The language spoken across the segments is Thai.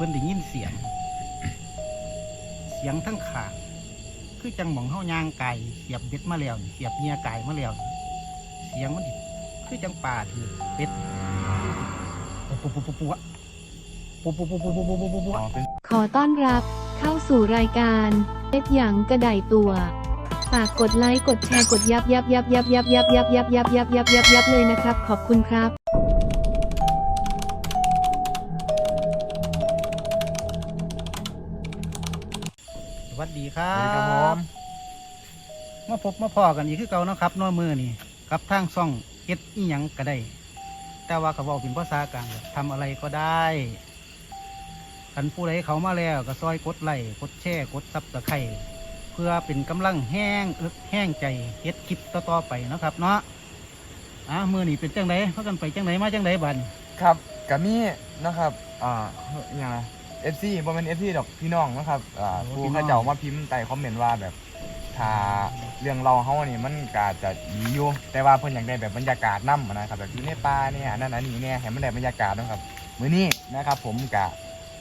พิ่นได้ยินเสียง เสียงทั้งขางคือจังหมองเฮายางไก่เสียบเบ็ดมาแล้วนี่เสียบเงียไก่มาแล้วนี่เสียงมันดิคือจังป่าถือเป็ดปุ๊บปุ๊บปุ๊บปุ๊บปุ๊บปุ๊บปุ๊บปุ๊บปุ๊บปุ๊บปุ๊บปุ๊บอ๋อเป็นขอต้อนรับเข้าสู่รายการเอ็ดหยังกระไดตัว ฝากกดไลค์กดแชร์กดยับยับยับยับยับยับยับยับยับยับยับยับเลยนะครับ ขอบคุณครับ ดีครัสวัสดีครับผบมมาพบมาพอกันอีกคือเก่าเนาะครับเน้อมือนี่กับทางซ่องเฮ็ดอีหยังก็ได้ แต่ว่าเขาบอกเป็นภาษากลางทำอะไรก็ได้กันผู้ใดเขามาแล้วก็ซอยกดไลค์กดแชร์กดซับสไครต์เพื่อเป็นกำลังแห้งอึกแห้งใจเฮ็ดคลิปต่อๆไปเนาะครับเนาะอะมือนี่เป็นจังไดเพากันไปจังไดมาจังไดบัดครับกับมีนะครับอ่าอย่าง เอฟซีบ่เป็นเอฟซีดอกพี่น้องนะครับอ่าผู้เข้าเจ้ามาพิมพ์ใต้คอมเมนต์ว่าแบบถ้าเรื่องเราเฮานี่มันก็จะดีอยู่แต่ว่าเพิ่นอยากได้แบบบรรยากาศนำนะครับแบบอยู่ในป่าเนี่ยอันนั้นอันนี้เนี่ยให้มันได้บรรยากาศนะครับมื้อนี้นะครับ ผมก็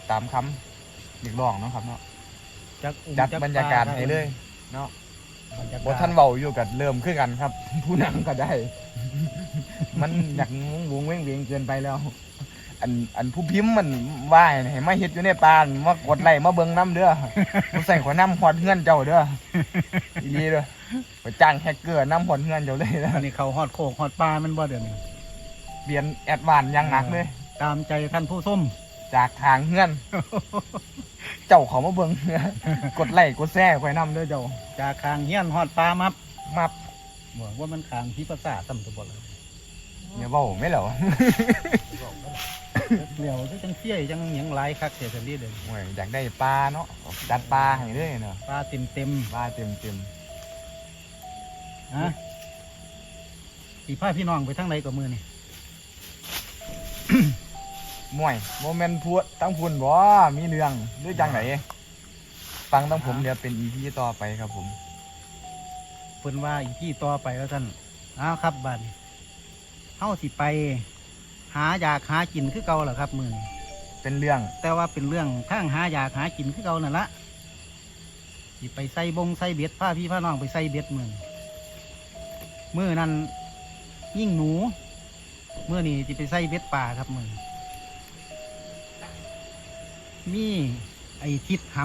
ตามคำเรียกร้องเนาะครับเนาะจักอุ้มจัดจักบรรยากาศให้เลย เนาะบรรยากาศบ่ท่านเว้าอยู่กับเริ่มขึ้นกันครับ ผู้นำก็ได้ มันอยากงงวงเว้งเวียงเกินไปแล้ว อันอันผู้พิมพ์มันว่าให้มาเฮ็ดอยู่ในป่านมากดไลค์มาเบิ่งน้ำเด้อบ่ใส่ขวน้ำฮอดเฮือนเจ้าเด้ออีหลีเด้อไปจ้างแฮกเกอร์น้ำฮอดเฮือนเจ้าเลยเด้ออันนี้เขาฮอดโคกฮอดปลามันบ่เดี๋ยวนี้เรียนแอดวานซ์อยังหนักเลย ตามใจท่านผู้ส้ม จากทางเฮือน เจ้าเขามาเบิ่ง กดไลค์กดแชร์ไว้น้ำเด้อเจ้าจากคางเฮียนฮอดปลามับมับบอกว่ามันคางพิภาษาตำตัวบดเลยอย่าเว้าไม่เหรอ เหลียวจังเฟี้ยจังหยังหลายคักเสียสันดีเดินโอ้ยอยากได้ปลาเนาะจัดปลาให้เลยเนาะปลาเต็มเต็มปลาเต็มเต็มๆฮะสีผ้าพี่น้องไปทั้งไรกับมือนี่ม่วยโมเมนต์พูดตั้งพูนบ่มีเรื่องหรือจังไหนฟังตั้งผมเดี๋ยวเป็นอีพีต่อไปครับผมเพิ่นว่าอีพี่ต่อไปแล้วท่านอ้าวครับบัดนี้เฮาสิไป หาอยากหากินคือเก่าเหรอครับมือนี้เป็นเรื่องแต่ว่าเป็นเรื่องทางหาอยากหากินคือเก่านั่นละสิไปใส่บงใส่เบ็ดผ้าพี่ผ้าน้องไปใส่เบ็ดมือนี้มือนั้นยิ่งหนูมือนี้จะไปใส่เบ็ดป่าครับมือนี้มีไอ้ทิดห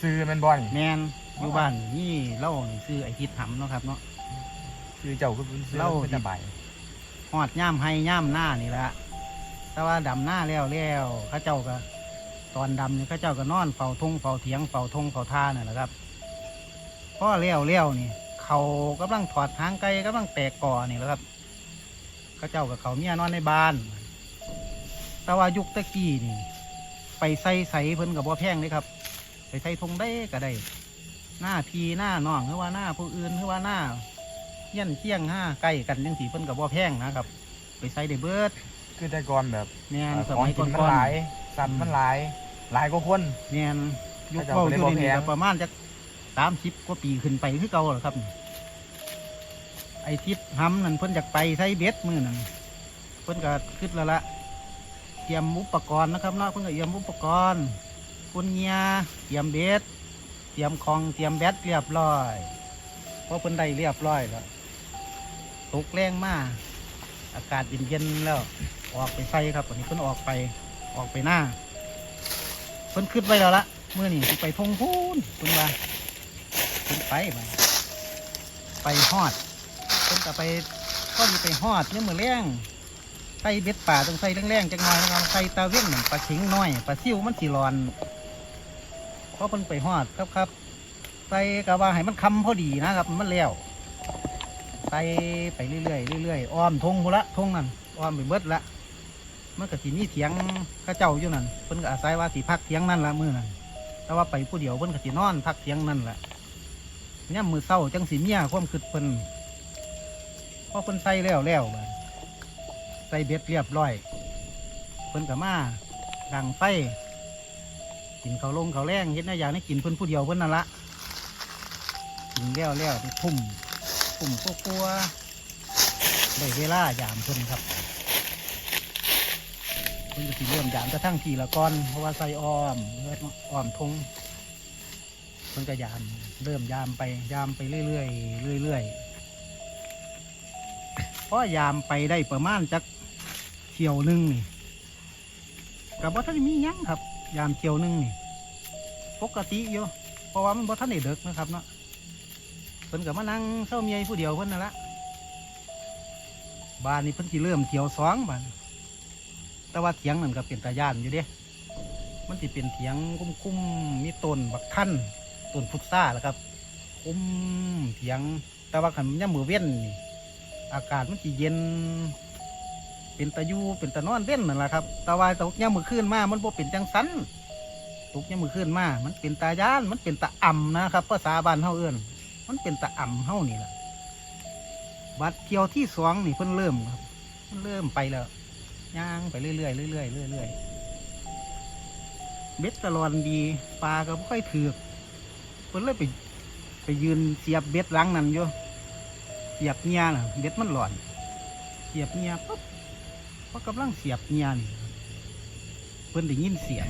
ซื้อแมันบ่นี่ำแมนอยู่บ้านนี่เล่านี่ซื้อไอ้ทิดหำเนาะครับเนาะ ซื้อเจ้าคือซื้อเล่า เป็นสบายห อดย่ามให้ย่ามหน้านี่แหละแต่ว่าดำหน้าแล้วแล้วเข้าเจ้าก็ตอนดำนี่เข้าเจ้าก็นอนเฝ้าทงเฝ้าเถียงเฝ้าทงเฝ้าท่านี่นแหละครับพ่อเลี้ยวเลี้ยวนี่ เขากำลังถอดหางไก่กำลังแตกก่อนี่แหละครับเข้าเจ้ากับเขาเมียนอนในบ้าน แต่ว่ายุคตะกี้นี่ ไปใส่ใส่เพิ่นกับบ่แพงเลยครับ ไปใส่ทงได้ก็ได้หน้าพีหน้าน้องหรือว่าหน้าผู้อื่นหรือว่าหน้า ฮี้ยนเที่ยงห้าใกล้กันยังสีเพิ่นกับบ่แพงนะครับ ไปใส่ได้เบิดคือแต่ก่อนแบบแม่นสของมัยกิก่นมันอนหลายสัตว์มันหลายหลายกว่าคนๆแม่นยุคเขาเก่าเจ้าอยู่บ่ได้บ่นี่แพงก็ประมาณจะสามสิบกว่าปีขึ้นไปคือเก่าหรอครับ ไอ้ทิศห้ำนั่นเพิ่นอยากไปใส่เบ็ดมือนั่นเพิ่นก็คิดแล้วละเตรียมอุปกรณ์นะครับเนาะเพิ่นก็เตรียมอุปกรณ์คุณเงียเตรียมเบ็ดเตรียมของเตรียมแบตเรียบร้อยเพราะเพิ่นได้เรียบร้อยแล้ว ตกแรงมาก อากาศเย็นๆแล้ว ออกไปใส่ครับวันนี้เพิ่นออกไปออกไปหน้าเพิ่นขึ้นไปแล้วละเมื่อนี่ไปทงพูนเพิ่นว่าเพิ่นไปไปไปฮอดเพิ่นก็ไปก็อยู่ไปฮอดเนี่ยมือแรงใส่เบ็ดป่าต้องใส่แรงๆจังหน่อยนะครับใส่ตาเว้นนั่นปลาเข็งน้อยปลาซิวมันสีร้อนเพราะเพิ่นไปฮอดครับครับใส่กะว่าให้มันคำพอดีนะครับมันแล้ว ไปไปเรื่อยๆเรื่อยๆอ้อมทงพุละทงนั่นอ้อมไปเบิดละมันก็สิมีเถียงข้าเจ้าอยู่นั่นเพิ่นก็อาศัยว่าสิพักเถียงนั่นละมือนั่นแต่ว่าไปผู้เดียวเพิ่นก็สินอนพักเถียงนั่นแหละเนี่ยมือเศร้าจังสิเมียความคิดเพิ่นพอเพิ่นใส่แล้วแล้วใส่เบ็ดเรียบร้อยเพิ่นก็มาดังไฟกินเขาลงเขาแรงเฮ็ดแน่อย่างนี้กินเพิ่นผู้เดียวเพิ่นนั่นละกินแล้วแล้วทุ่ม กลุ่มกลัวๆได้เวลายามเพิ่นครับเพิ่นก็สิเริ่มยามกระทั่งทีละก้อนเพราะว่าใส่อ้อมเลือดอ้อมทงเพิ่นก็ยามเริ่มยามไปยามไปเรื่อยๆเรื่อยๆเพอยามไปได้ประมาณจักเที่ยวหนึงนี่กับว่าท่านได้มียังครับ ยามเที่ยวหนึงนี่ปกติอยู่เพราะว่ามันบ่ท่านได้เด็กนะครับเนาะ พิ่นก็มานั่งเศร้าเมียผู้เดียวเพิ่นนั่นละบ้านนี้เพิ่นสิเริ่มเที่ยวสองบ้านแต่ว่าเถียงนั่นก็เป็นตาย่านอยู่เด้ มันสิเป็นเถียงคุ้มๆมีต้นบักท่านต้นพุทราแหละครับ คุ้มเถียง แต่ว่าขันย่ำมือเว้นนี่ อากาศมันสิเย็น เป็นตะยูเป็นตะนอนเว้นนั่นแหละครับ แต่ว่าตกย่ำมือขึ้นมา มันบ่เป็นจังสันตกย่ำมือขึ้นมา มันเป็นตาย่าน มันเป็นตาอ่ำนะครับภาษาบ้านเฮาเอื้อน มันเป็นตาอ่ำเฮ้านี่แหละบัดเที่ยวที่สองนี่เพิ่นเริ่มครับเพิ่นเริ่มไปแล้วย่างไปเรื่อยๆเรื่อยๆเรื่อยๆเบ็ดตะลอนดีปลาก็บ่ค่อยถือกเพิ่นเลยไปไปยืนเสียบเบ็ดหลังนั่นอยู่เสียบเงียน่ะเบ็ดมันหลอนเสียบเงียปุ๊บพอกำลังเสียบเงียนี่เพิ่นได้ยินเสียง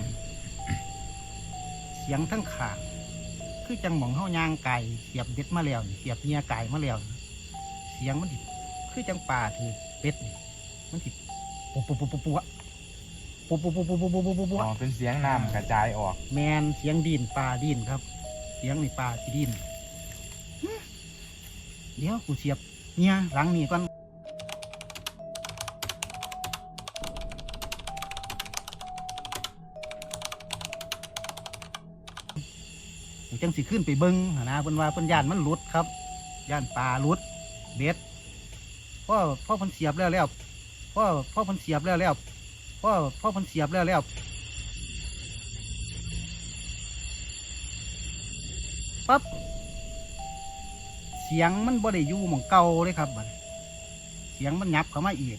เสียงทั้งขาง คือจังหมองเฮายางไก่เสียบเบ็ดมาแล้วนี่เสียบเงียไก่มาแล้วนี่เสียงมันดิคือจังป่าถือเป็ดนี่มันดิปุ๊บปุ๊บปุ๊บปุ๊บปุ๊บปุ๊บปุ๊บปุ๊บปุ๊บปุ๊บปุ๊บปุ๊บปุ๊บอ๋อเป็นเสียงน้ำกระจายออก แมนเสียงดินปลาดินครับ เสียงในปลาสิดินหึเดี๋ยวกูเสียบเนี่ยหลังนี่ก่อน จังสิขึ้นไปเบิ้งหั้นนะเพิ่นว่าเพิ่นย่านมันหลุดครับย่านปลาหลุดเบ็ดพ่อพ่อเพิ่นเสียบแล้วแล้วพ่อพ่อเพันเสียบแล้วแล้วพ่อพ่อเพันเสียบแล้วแล้วปั๊บเสียงมันบ่ได้อยู่หมองเก่าเลยครับบัดเสียงมันยับเข้ามาอีก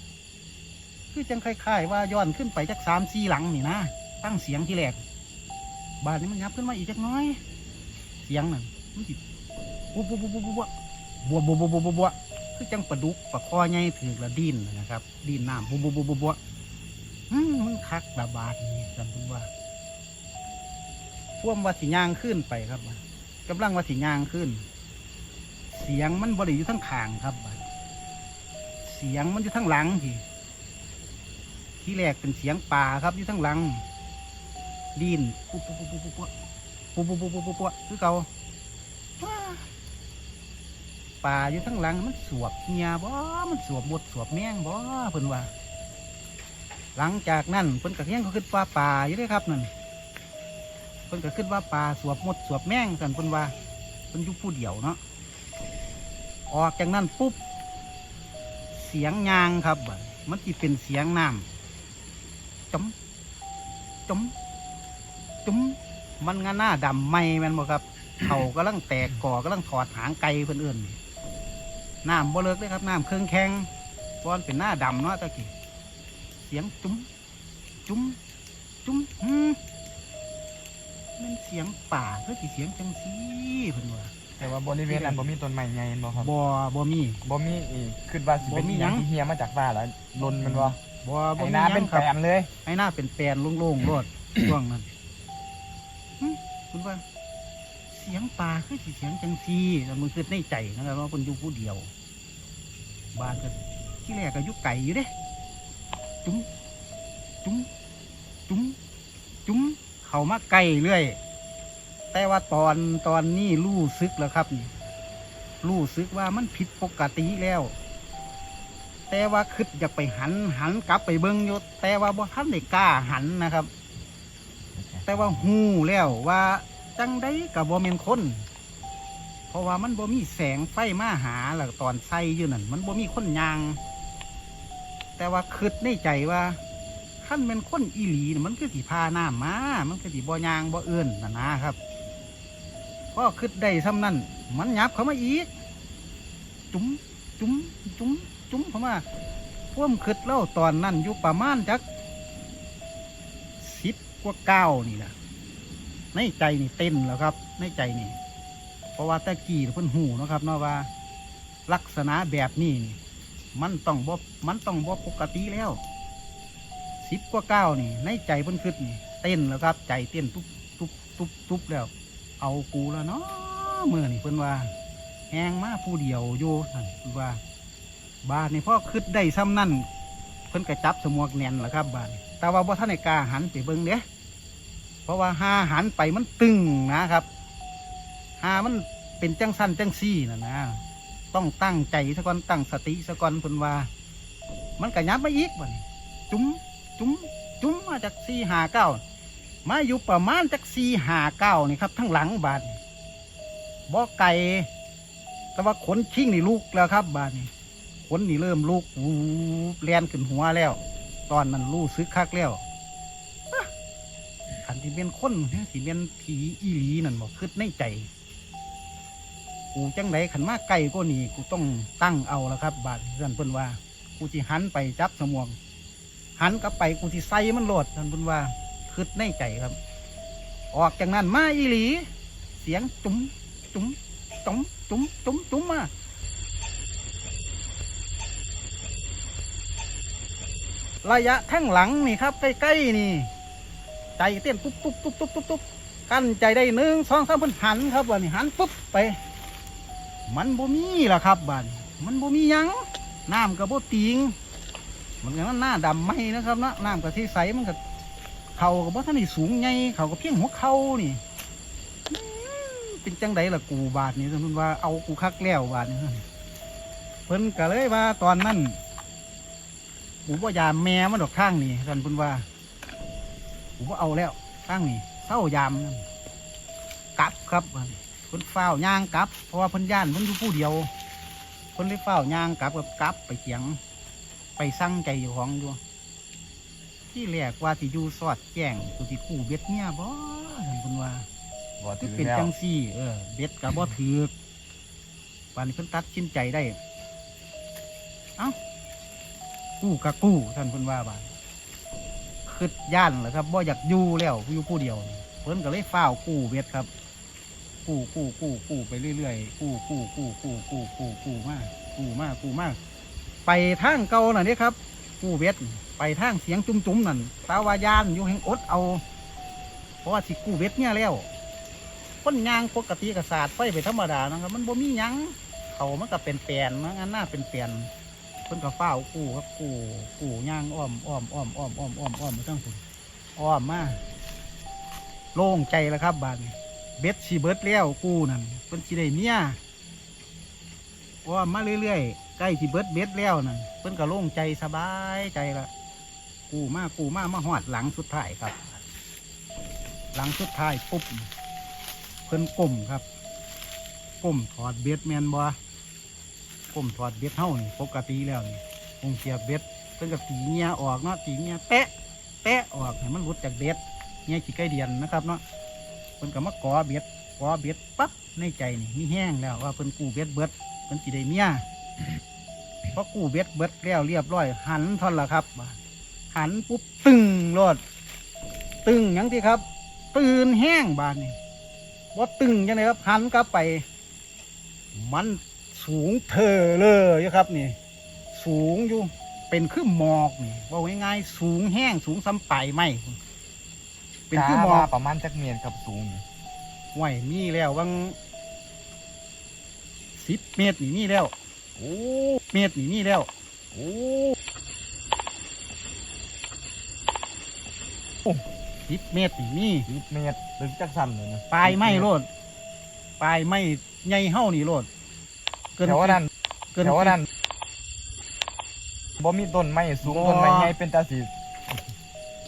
คือจังคล้ายๆว่าย้อนขึ้นไปจากสามสี่หลังนี่นะตั้งเสียงที่แรกบาดนี้มันยับขึ้นมาอีกจักหน้อย เสียงนั่นมันจิบัวบัวบัวบัวบัวบัวบัวบัวบัวบัวคือจังปลาดุกปลาคอใหญ่ถือละดินนะครับ ดินน้ำบุบบุบบุบบมันคักบาบาดนี่จำเป็นว่าพ่วมว่าสิย่างขึ้นไปครับกำลังว่าสิย่างขึ้น เสียงมันบริอยู่ทั้งขางครับเสียงมันอยู่ทั้งหลังทีที่แรกเป็นเสียงป่าครับอยู่ทั้งหลังดินปุ๊บปุ๊บปุ๊บปุ๊บ ปุ๊บปุ๊บปุ๊บปุ๊บปุ๊บปุ๊บคือเก่าป่าอยู่ทั้งหลังมันสวบเหียบ่ มันสวบหมดสวบแมงบ่เพิ่นว่า หลังจากนั้นเพิ่นก็ยังก็ขึ้นว่าป่าอยู่ด้ครับนั่นเพิ่นก็ขึ้นว่าป่าสวบหมดสวบแมงกันเพิ่นว่าเพิ่นยู่ผู้เดียวเนาะออกจากนั้นปุ๊บเสียงยางครับมันจะเป็นเสียงน้ำจมจมจม มันงาหน้าดำไหมแมันบ่ครับเขากำลังแตกก่อกำลังถอดหางไก่เพิ่นเอื่นน้ำบ่เลิกเลยครับน้ำเครื่องแข็งเพราะมันเป็นหน้าดำเนาะตะกี้เสียงจุ้มจุ้มจุ้มหืมมันเสียงป่าเพื่อสิเสียงจังสีเพิ่นว่าแต่ว่าบริเวณนั้นบ่มีต้นไม้ใหญ่เห็นบ่ครับบ่บ่มีบ่มีอีกคิดว่าสิเป็นบ่มีอหยัย่างงที่เฮียมาจากฟ้าแล้วลนมันบ่บ่บ่ไอ้มีน้าหเป็ยันงคแปรับลนเลยไอ้หน้าเป็นแปลนโล่งๆโลดช่วงนั้นหึ คุณว่า เสียงป่าคือสิเสียงจังซีแล้วมันคือในใจนะครับว่าคนอยู่ผู้เดียว บ้านก็ที่แรกก็ยุไก่อยู่เด้ จุ้มจุ้มจุ้มจุ้มเข้ามาไกลเรื่อย แต่ว่าตอนตอนนี้รู้ซึกแล้วครับนี่รู้ซึกว่ามันผิดปกติแล้ว แต่ว่าคิดอยากไปหันหันกลับไปเบิ้งยู่แต่ว่าบ่ทันได้กล้าหันนะครับ แต่ว่าหูแล้วว่าจังได้กับบ่เมนคน เพราะว่ามันบ่มีแสงไฟมาหาแล้วตอนใส่อยู่นั่นมันบ่มีคนยาง แต่ว่าคิดในใจว่าขั้นเป็นคนอีหลีน่ะมันคือสิพาหน้ำมา มันคือสิบ่ยางบ่เอื้อนนะนะครับพอคิดได้ซ้ำนั่นมันยับเข้ามาอีก จุ้มจุ้มจุ้มจุ้มเข้ามาพ่วมคิดเล่าตอนนั้นอยู่ประมาณจัก กว่าเก้านี่แหละในใจนี่เต้นแล้วครับ ในใจนี่ เพราะว่าตะกี้เพิ่นหูนะครับเนาะว่า ลักษณะแบบนี้นี่ มันต้องบ่มันต้องบ่ปกติแล้วสิบกว่าเก้านี่ ในใจเพิ่นคิดนี่เต้นแล้วครับ ใจเต้นตุ๊บตุ๊บตุ๊บตุ๊บแล้ว เอากูแล้วเนาะมื่อนี่เพิ่นว่าแหงมาผู้เดียวอยู่นั่นว่าบาทนี่พ่อคิดได้ซ้ำนั่นเพิ่นกระจับสมวกแน่นแล้วครับบาทนี่แต่ว่าบ่ท่านในกาหันไปเบิ่งเด้ เพราะว่าหาหันไปมันตึงนะครับหามันเป็นจังสั้นจังซี่นะนะต้องตั้งใจซะก่อนตั้งสติซะก่อนเพิ่นว่า มันกระยับไมาอีกบ่นจุ้มจุ้มจุ้มมาจากสี่หาเก้ามาอยู่ประมาณจากสี่หาเก้านี่ครับ ทั้งหลังบาดนี่บ่ไก่แต่ว่าขนชิ่งนี่ลูกแล้วครับ บาดนี่ขนนี่เริ่มลูกวูบแลนขึ้นหัวแล้ว ตอนนั้นรู้ซึกคักแล้ว ขันที่เป็นคนที่เป็นผีอีหลีนั่นบอกคืดในใจ กูจังไดขันมาไกลก็หนีกูต้องตั้งเอาแล้วครับ บาดเพื่อนเพิ่นว่า กูที่หันไปจับสมวงหันกลับไปกูที่ใส่มันโหลดท่านเพิ่นว่าคืดในใจครับ ออกจากนั้นมาอีหลี เสียงจุ๋มจุ๋มจุ๋มจุ๋มจุ๋มจุ๋มมาระยะทั้งหลังนี่ครับใกล้ๆนี่ ใจเต้นตุ๊บตุ๊บตุ๊บตุ๊บตุ๊บตุ๊บกั้นใจได้หนึ่งสองสามเพิ่นหันครับวันนี้หันปุ๊บไป มันบ่มีล่ะครับบ้านมันบ่มียังน้ำกับบ่ติงมันก็หน้าดำไหมนะครับนะน้ำกับที่ใสมันก็เขากับบ่ท่านนี่สูงไงเขาก็เพียงหัวเข่านี่เป็นจังไดล่ะกูบาทนี่สมมติว่าเอากูคักแล้วบาทนี่เพิ่นก็เลยว่าตอนนั้นกูว่ายามแม่มันดอกข้างนี่ท่านเพิ่นว่า กูว่าเอาแล้วข้างนี่เศร้ายามกลับครับบัดนี้เพิ่นเฝ้าย่างกลับ เพราะว่าเพิ่นย่านเพิ่นอยู่ผู้เดียวเพิ่นเลยเฝ้าย่างกลับกับกลับไปเถียง ไปสั่งใจอยู่ของอยู่ที่แรกว่าสิอยู่สอดแจ้งกูสิคู่เบ็ดเมียบ่ท่านเพิ่นว่าบ่ถือเป็นแล้วจังซี่เออเบ็ดก็บ่ถือกปานนี้เพิ่นตัดสินใจได้ เอ้ากู้กะกู้ท่านเพิ่นว่าบาด คิดย่านเหรอครับบ่อยากอยู่แล้วอยู่ผู้เดียว เพิ่นก็เลยเฝ้าวกู้เบ็ดครับ กู้กู้กู้กู้ไปเรื่อยๆกู้กู้กู้กู้กู้กู้กู้มากกู้มากกู้มากไปทางเก่าน่ะนี่ครับกู้เบ็ดไปทางเสียงจุ้มๆนั่นตาวายานอยู่แห่งอดเอา เพราะว่าสิกู้เบ็ดเนี่ยแล้วคนยางปกติกับศาสตร์ไฟไปธรรมดานะครับ มันบ่มียังเขามันก็เป็นแปลนนะงานหน้าเป็นแปลน เพิ่นก็เฝ้ากูครับกูกู้ยางอ้อมอ้อมอ้อมอ้อมอ้อมอ้อมอ้อมมาทั้งพุ่นอ้อมมาโล่งใจแล้วครับบานเบ็ดสีเบิดแล้วกูนั่นเพิ่นสิได้เมียว่ามาเรื่อยๆใกล้สิเบิดเบ็ดแล้วนั่นเพิ่นก็โล่งใจสบายใจละกูมากูมามาหอดหลังสุดท้ายครับ หลังสุดท้ายปุ๊บเพิ่นก้มครับก้มถอดเบ็ดแมนบ่ ก้มถอดเบ็ดเท่านี่ปกติแล้วนี่คงเสียบเบ็ดเพิ่นก็ตีเงียออกเนาะตีเงียแตะแตะออกให้มันหลุดจากเบ็ดเงี้ยขี้ไก่เดียนนะครับเนาะเพิ่นก็มาก่อเบ็ดกอเบ็ดปั๊บในใจนี่มีแห้งแล้วว่าเพิ่นกู้เบ็ดเบิดเพิ่นสิได้เมียพอกู้เบ็ดเบิดแล้วเรียบร้อย หันท่อนละครับหันปุ๊บตึงโลดตึงยังที่ครับ ตื่นแห้งบานนี่ว่าตึงยังไงครับหันกลับไป มัน สูงเธอเลยครับนี่ สูงอยู่เป็นคือหมอกนี่ว่าง่ายๆสูงแห้งสูงซ้ำปลายไม้เป็นคือหมอกาประมาณจักเมียนกับสูงนี่ไหวมีแล้ววังสิบเมตรนี่มีแล้วโอ้เมตรนี่มีแล้วโอ้สิบเมตรนี่มีสิบเมตรลึกจักสั่นเลยนะปลายไม้โลดปลายไม้ใหญ่เฮ้านี่โลด เกินแถวนั้นเกินแถวนั้นบ่มีต้นไม้สูงบ่ ต้นไม้ใหญ่เป็นตาสี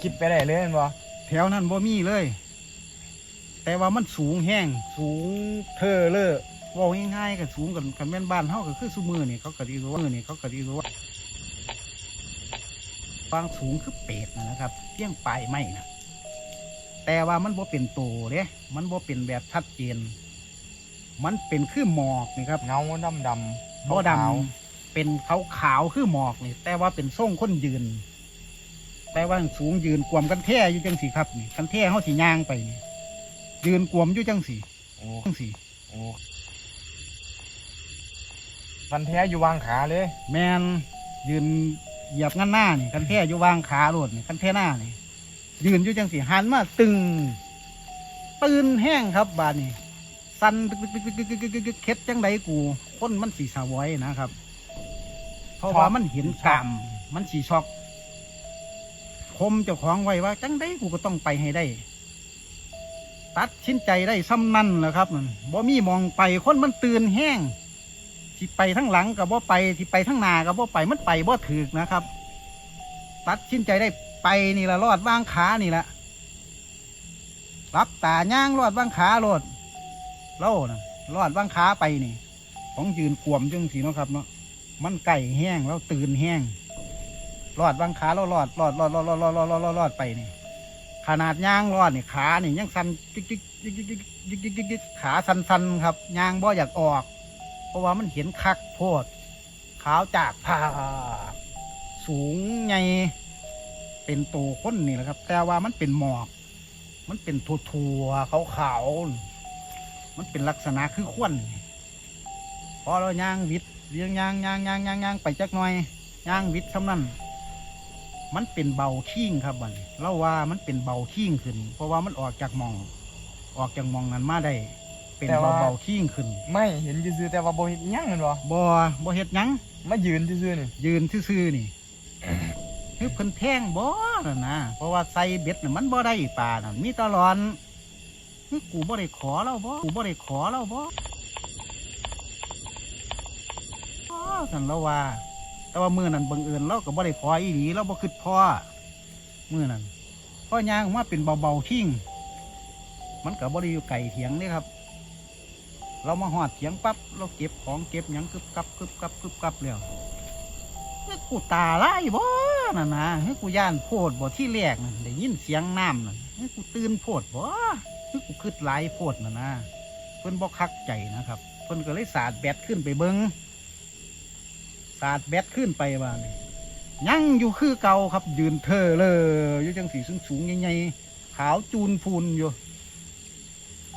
คิดไปได้เลยแม่นบ่แถวนั้นบ่มีเลย แต่ว่ามันสูงแห้งสูงเธอเลยเว่าง่ายๆกันสูงกันกันแม่นบ้านเฮาก็คือซุมือนี่เขาก็ดีรู้ว่ามือนี่เขาก็ดีรู้ว่าฟางสูงคือเป็ดนะนะครับเพียงปลายไม้นะแต่ว่ามันบ่เป็นโตเด้มันบ่เป็นแบบชัดเจน มันเป็นคือหมอกนี่ครับเงาดำดำบ่ดำเป็นขาวขาวๆคือหมอกนี่ แต่ว่าเป็นทรงคนยืน แต่ว่าสูงยืนกวมกันแท่อยู่จังสีครับนี่กันแท่เขาสีย่างไปนี่ยืนกวมอยู่จังสีโอ้จังสีโอ้ฟันแท้อยู่วางขาเลย แมนยืนเหยียบงันหน้านี่คันแท้อยู่วางขาโลดนี่คันแท้หน้านี่ยืนอยู่จังสีหันมาตึงตื่นแห้งครับบาดนี่ สั่นเคล็ดจังไดกูคนมันสีสาวอยนะครับ เพราะว่ามันเห็นกามมันสีช็อกคมเจ้าของไว้ว่า จังได้กูก็ต้องไปให้ได้ ตัดชิ้นใจได้ซ้ำนั่นแหละครับบ่มีมองไปคนมันตื่นแห้งสิไปทั้งหลังกับบ่ไปสิไปทั้งนากับบ่ไปมันไปบ่ถือนะครับ ตัดชิ้นใจได้ไปนี่ละรอดว่างขานี่ละรับตาย่างรอดว่างขาโลด เล่านะรอดวางขาไปนี่ ของยืนกวมจังสีเนาะครับเนาะมันไก่แห้งแล้วตื่นแห้งรอดวางขาแล้วรอดรอดรอดรอดรอดรอดรอดรอดรอดรอดไปนี่ขนาดย่างรอดนี่ขานี่ยังสั่นจิกจิกจิกจิกจิกจิกจิกจิกขาสั่นสั่นครับย่างบ่อยากออก เพราะว่ามันเห็นคักโพดขาวจากผาสูงใหญ่เป็นตัวคนนี่แหละครับ แต่ว่ามันเป็นหมอก มันเป็นถั่วถั่วขาวขาวๆ มันเป็นลักษณะคือควันพอเราย่างวิทย์เลี้ยงย่างย่างย่างย่างย่างไปจักหน่อยย่างวิทย์สำนั้นมันเป็นเบาขิ้งครับบัดนเล่าว่ามันเป็นเบาขิ้งขึ้น เพราะว่ามันออกจากหมอง ออกจากหมองนั้นมาได้ เป็นแต่เบาว่าเบาขิ้งขึ้นไม่เห็นซื่อๆแต่ว่าบ่เห็นอิหยังแมันบ่บ่บ่เฮ็ดหยัง มายืนซื่อๆนี่ยืนซื่อๆนี่ คือเพิ่นแพงบ่น่ะนะ เพราะว่าใส่เบ็ดน่ะมันบ่ได้ปลาน่ะมีแตลอน นี่กูบ่ได้ขอเราบ่กูบ่ได้ขอเราบ่อ๋อสันเราว่า แต่ว่ามือนั้นบังเอิญเราก็บ่ได้ขออีหลีเราบ่คิดพอมือนั้นพอย่างออกมาเป็นเบาๆทิ้งมันก็บ่ได้อยู่ไกลเถียงนี่ครับ เรามาหอดเถียงปั๊บเราเก็บของเก็บหยังกึบกับกึบกับกึบกับแล้วกูตาไล่บ่น่ะนะเฮ้กูย่านโพดบ่ที่แรกน่ะได้ยินเสียงน้ำน่ะ เฮ้กูตื่นโพดบ่เฮ้ยกูคืดหลายโพดนะนะเพิ่นบ่คักใจนะครับเพิ่นก็เลยสาดแบตขึ้นไปเบิงสาดแบตขึ้นไปว่านี่ยังอยู่คือเก่าครับ ยืนเธอเลยอยู่จังสีสูงๆใหญ่ๆขาวจูนพูนอยู่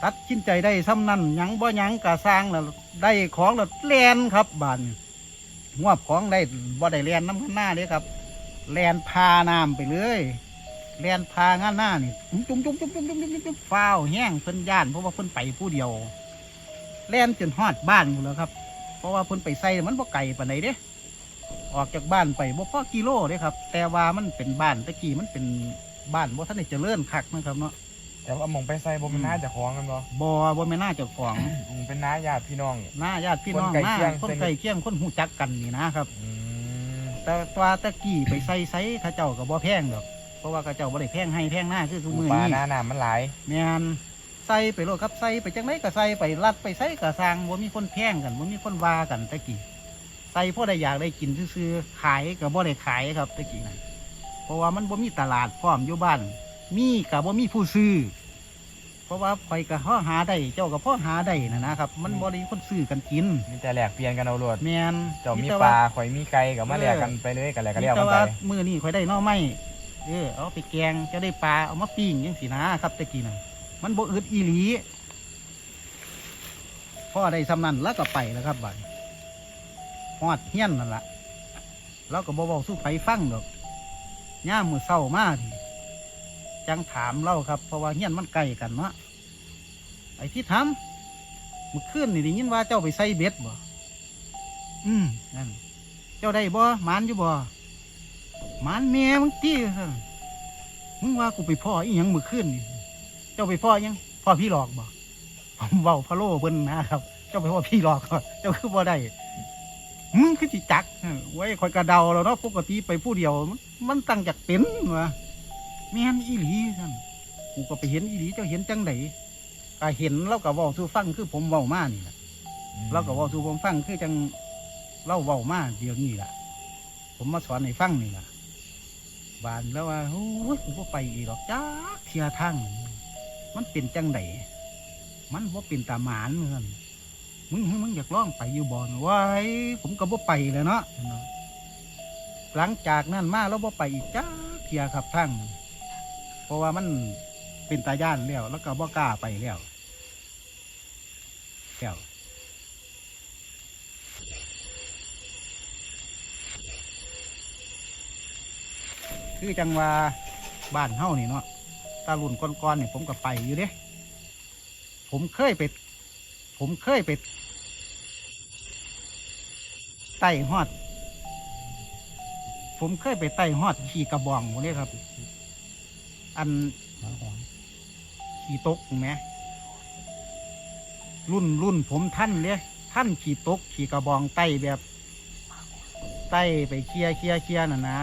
ตัดสินใจได้ซ้ำนั่นยังบ่ยังกะสร้างแล้วได้ของแล้วแลนครับบานงวบของได้บ่ได้แลนน้ำข้างหน้าเลยครับแลนพาน้ำไปเลย แลนพางานหน้านี่จุ้งจุ้งจุ้งจุ้งจุ้งจุ้งจุ้งฟ้าวแห้งเพิ่นย่านเพราะว่าเพิ่นไปผู้เดียวแลนจนฮอดบ้านอยู่แล้วครับ เพราะว่าเพิ่นไปใส่มันบ่ไกลปานใดเด้อออกจากบ้านไปบ่พอกิโลเด้ครับ แต่ว่ามันเป็นบ้านตะกี้มันเป็นบ้านบ่ท่านได้เจริญคักนะครับเนาะแต่ว่ามองไปใส่บ่เป็นน้าจะคล้ของกันบ่บ่บ่แม่น่าเจ้าของอืมเป็นน้าญาติพี่น้องน้าญาติพี่น้องคนใกล้าเคียง คนใกล้เคียงคนหูจักกันนี่นะครับแต่ตัวตะกี้ไปใส่ไซเขาเจ้ากับบ่แพงดอก เพราะว่าเข้าเจ้าบ่ได้แพงให้แพงหน้าคือทุกมือปลานี้หน้าน้ำมันหลาย แม่นใส่ไปโลดครับใส่ไปจังไดก็ใส่ไปรัดไปใส่ก็สร้างบ่มีคนแพงกันบ่มีคนว่ากันตะกี้ใส่พอได้อยากได้กินซื่อๆขายก็บ่ได้ขายครับตะกี้นั่นเพราะว่ามันบ่มีตลาดพร้อมอยู่บ้าน มีก็บ่มีผู้ซื้อ เพราะว่าข่อยก็พ่อหาได้เจ้าก็พ่อหาได้นะนะครับ มันบ่ได้มีคนซื้อกันกินมีแต่แหลกเปลี่ยนกันเอาโลดแมนเจ้ามีแต่ปว่าลาข่อยมีไก่ก็มาแลกกันไปเลยกันแหลกกันมีเลี้ยวกัแต่นไปว่ามือนี่ข่อยได้หน่อไม้ เออเอาไปแกงจะได้ปลาเอามาปิ้งยังสีนะครับตะกี้น่ะมันบ่อึดอีหลีพ่อได้สำนันแล้วก็ไปแล้วครับบัดฮอดเฮี้ยนนั่นละแล้วก็บ่เว้าสู้ไผฟังดอกย่ามือเศร้ามาทีจังถามเล่าครับ เพราะว่าเฮี้ยนมันใกลกันเนาะไอ้ที่ทำมื่อคืนนี่ได้ยินว่าเจ้าไปใส่เบ็ดบ่ อืมนั่น เจ้าได้บ่หมานอยู่บ่ มานแม่มึงตีซั่นมึงว่ากูไปพ่ออีหยังมือขึ้นนี่เจ้าไปพ่ออีหยังพ่อพี่หลอกบ่ผมเว้าพะโล่เพิ่นนะครับ เจ้าไปพ่อพี่หลอกบ่เจ้าคือบ่ได้มึงคือจิจักไว้คอยกระเดาแล้วเนาะปกติไปผู้เดียว มันมันตั้งจากเป็นวะแม่นอีหลีซั่นกูก็ไปเห็นอีหลีเจ้าเห็นจังไดก็เห็นแล้วก็เว้าสู่ฟังคือผมเว้ามานี่แหละเราก็เว่าสู่ผมฟังคือจังเล่าเว้ามาเดี๋ยวนี้ล่ะผมมาสอนให้ฟังนี่ล่ะ บานแล้วว่าโอ้ยผมก็ไปอีกหรอกจ้าเทียทั้งมันเป็นจังไดมันว่าเป็นตาหมานเหมือนมึงมึงอยากล่องไปอยู่บ่อนไว้ผมก็บ่ไปเลยเนาะหลังจากนั้นมาแล้วบ่ไปอีกจ้าเทียครับทั้งเพราะว่ามันเป็นตาย่านแล้วแล้วก็บ่กล้าไปแล้วแล้ว คือจังว่าบ้านเฮานี่เนาะตาลุ่นก้อนๆเนี่ยผมก็ไปอยู่เด้ผมเคยไป ผมเคยไปไต่ฮอด ผมเคยไปไต่ฮอด ขี่กระบองหมดเลยครับ อันขี่ตกไหมรุ่นรุ่นผมท่านเลยท่านขี่ตกขี่กระบองไต่แบบ ไต่ไปเคลียเคลียเคลียน่ะนะ